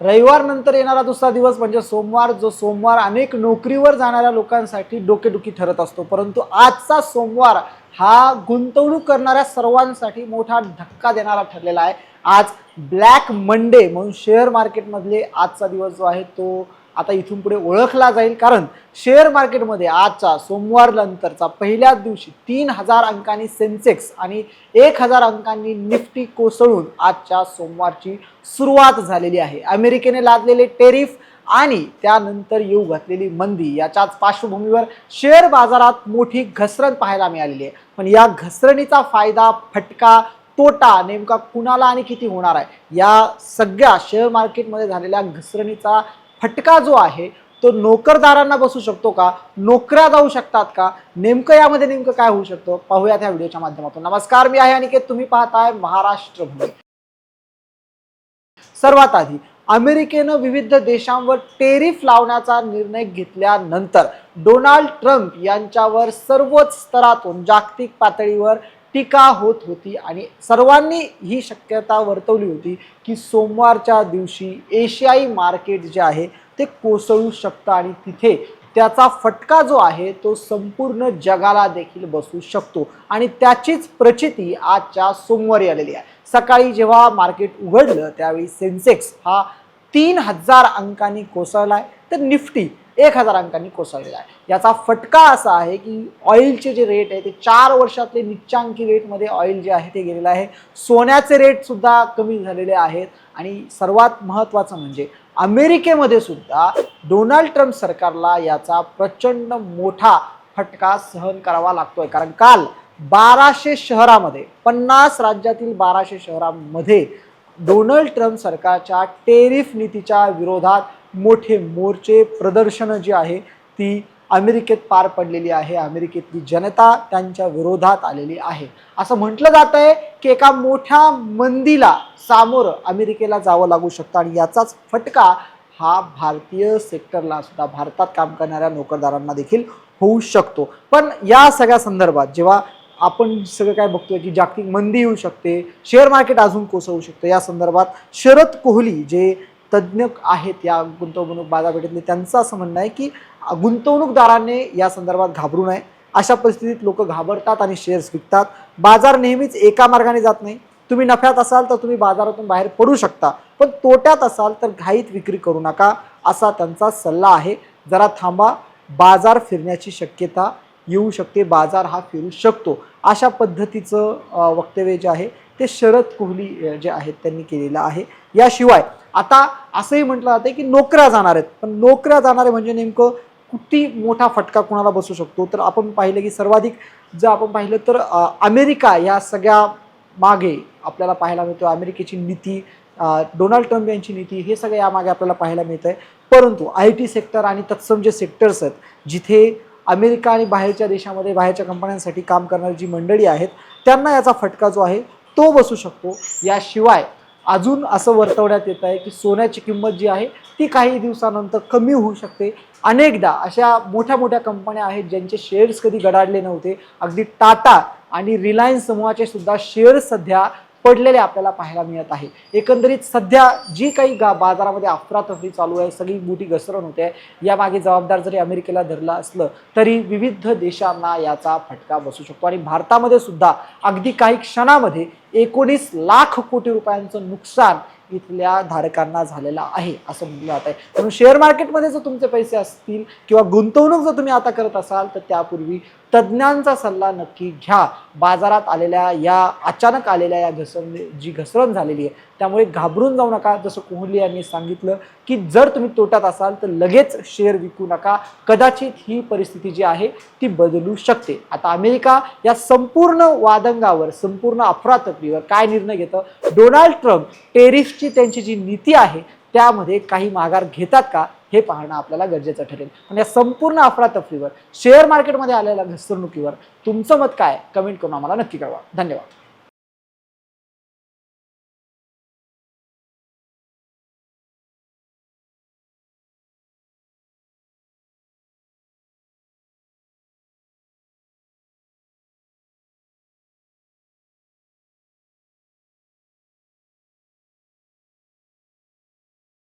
रविवार नंतर येणारा दुसरा दिवस म्हणजे सोमवार जो सोमवार अनेक नोकरीवर जाणाऱ्या लोकांसाठी डोकेदुखी ठरत असतो. परंतु आजचा सोमवार हा गुंतवणूक करणाऱ्या सर्वांसाठी मोठा धक्का देणारा ठरलेला आहे. आज ब्लॅक मंडे म्हणून शेअर मार्केटमधले आजचा दिवस जो आहे तो आता इथून पुढे ओळखला जाईल. कारण शेअर मार्केटमध्ये आजचा सोमवार नंतरचा पहिल्याच दिवशी तीन हजार अंकांनी सेन्सेक्स आणि एक हजार अंकांनी निफ्टी कोसळून आजच्या सोमवारची सुरुवात झालेली आहे. अमेरिकेने लादलेले टेरिफ आणि त्यानंतर येऊ घातलेली मंदी याच्याच पार्श्वभूमीवर शेअर बाजारात मोठी घसरण पाहायला मिळालेली आहे. पण या घसरणीचा फायदा फटका तोटा नेमका कुणाला आणि किती होणार आहे? या सगळ्या शेअर मार्केटमध्ये झालेल्या घसरणीचा फटका जो आहे तो नोकरदारांना बसू शकतो का? नोकऱ्या जाऊ शकतात का? नेमकं यामध्ये नेमकं काय होऊ शकतं? पाहूया त्या व्हिडिओच्या माध्यमातून. नमस्कार मी आहे अनिकेत. तुम्ही पाहताय महाराष्ट्र भूमी. सर्वात आधी अमेरिकेनं विविध देशांवर टेरिफ लावण्याचा निर्णय घेतल्यानंतर डोनाल्ड ट्रम्प यांच्यावर सर्वच स्तरातून जागतिक पातळीवर टीका होत होती आणि सर्वांनी ही शक्यता वर्तवली होती की सोमवारच्या दिवशी एशियाई मार्केट जे आहे ते कोसळू शकतं आणि तिथे त्याचा फटका जो आहे तो संपूर्ण जगाला देखील बसू शकतो. आणि त्याचीच प्रचिती आजच्या सोमवारी आलेली आहे. सकाळी जेव्हा मार्केट उघडलं त्यावेळी सेन्सेक्स हा तीन हजार अंकांनी आहे तर निफ्टी एक हजार अंकांनी कोसळलेला आहे. याचा फटका असा आहे की ऑइलचे जे रेट आहे ते चार वर्षातले निच्चांकी रेटमध्ये ऑइल जे आहे ते गेलेलं आहे. सोन्याचे रेटसुद्धा कमी झालेले आहेत. आणि सर्वात महत्त्वाचं म्हणजे अमेरिकेमध्ये सुद्धा डोनाल्ड ट्रम्प सरकारला याचा प्रचंड मोठा फटका सहन करावा लागतोय. कारण काल बाराशे शहरामध्ये पन्नास राज्यातील बाराशे शहरामध्ये डोनाल्ड ट्रम्प सरकारच्या टेरिफ नीतीच्या विरोधात मोठे मोर्चे प्रदर्शनं जी आहे ती अमेरिकेत पार पडलेली आहे. अमेरिकेतली जनता त्यांच्या विरोधात आलेली आहे. असं म्हटलं जात आहे की एका मोठ्या मंदीला सामोरं अमेरिकेला जावं लागू शकतं आणि याचाच फटका हा भारतीय सेक्टरला सुद्धा भारतात काम करणाऱ्या नोकरदारांना देखील होऊ शकतो. पण या सगळ्या संदर्भात जेव्हा आपण सगळं काय बघतोय की जागतिक मंदी येऊ शकते शेअर मार्केट अजून कोसळू शकतं या संदर्भात शरद कोहली जे तज्ज्ञ आहेत या गुंतवणूक बाजारपेठेतले. त्यांचं असं म्हणणं आहे की गुंतवणूकदाराने या संदर्भात घाबरू नये. अशा परिस्थितीत लोक घाबरतात आणि शेअर्स विकतात. बाजार नेहमीच एका मार्गाने जात नाही. तुम्ही नफ्यात असाल तर तुम्ही बाजारातून बाहेर पडू शकता. पण तोट्यात असाल तर घाईत विक्री करू नका असा त्यांचा सल्ला आहे. जरा थांबा. बाजार फिरण्याची शक्यता येऊ शकते. बाजार हा फिरू शकतो. अशा पद्धतीचं वक्तव्य जे आहे ते शरद कोहली जे आहेत त्यांनी केलेलं आहे. याशिवाय आता असंही म्हटलं जातं की नोकऱ्या जाणार आहेत. पण नोकऱ्या जाणारे म्हणजे नेमकं किती मोठा फटका कुणाला बसू शकतो? तर आपण पाहिलं की सर्वाधिक जर आपण पाहिलं तर अमेरिका या सगळ्या मागे आपल्याला पाहायला मिळतो अमेरिकेची नीती डोनाल्ड ट्रम्प यांची नीती हे सगळं यामागे आपल्याला पाहायला मिळतं आहे परंतु आय टी सेक्टर आणि तत्सम जे सेक्टर्स आहेत जिथे अमेरिका आणि बाहेरच्या देशामध्ये बाहेरच्या कंपन्यांसाठी काम करणारी जी मंडळी आहेत त्यांना याचा फटका जो आहे तो बसू शकतो. याशिवाय अजून असं वर्तवण्यात येत आहे की सोन्याची किंमत जी आहे ती काही दिवसानंतर कमी होऊ शकते. अनेकदा अशा मोठ्या मोठ्या कंपन्या आहेत ज्यांचे शेअर्स कधी गडाडले नव्हते. अगदी टाटा आणि रिलायन्स समूहाचे सुद्धा शेअर्स सध्या पडलेले आपल्याला पाहायला मिळत आहे. एकंदरीत सध्या जी काही गा बाजारामध्ये अफरातफरी चालू आहे सगळी मोठी घसरण होते आहे यामागे जबाबदार जरी अमेरिकेला धरलं असलं तरी विविध देशांना याचा फटका बसू शकतो. आणि भारतामध्ये सुद्धा अगदी काही क्षणामध्ये एकोणीस लाख कोटी रुपयांचं नुकसान इथल्या धारकांना झालेला आहे असं म्हटलं जात आहे म्हणून शेअर मार्केटमध्ये जर तुमचे पैसे असतील किंवा गुंतवणूक जर तुम्ही आता करत असाल तर त्यापूर्वी तज्ज्ञांचा सल्ला नक्की घ्या. बाजारात आलेल्या या अचानक आलेल्या या घसरण जी घसरण झालेली आहे त्यामुळे घाबरून जाऊ नका. जसं कोहली यांनी सांगितलं की जर तुम्ही तोट्यात असाल तर लगेच शेअर विकू नका. कदाचित ही परिस्थिती जी आहे ती बदलू शकते. आता अमेरिका या संपूर्ण वादंगावर संपूर्ण अफरातफरीवर काय निर्णय घेतं? डोनाल्ड ट्रम्प ची त्यांची जी नीती आहे त्यामध्ये काही माघार घेतात का हे पाहणं आपल्याला गरजेचं ठरेल. पण या संपूर्ण अफरातफरीवर शेअर मार्केटमध्ये आलेल्या घसरणुकीवर तुमचं मत काय? कमेंट करून आम्हाला नक्की कळवा. धन्यवाद.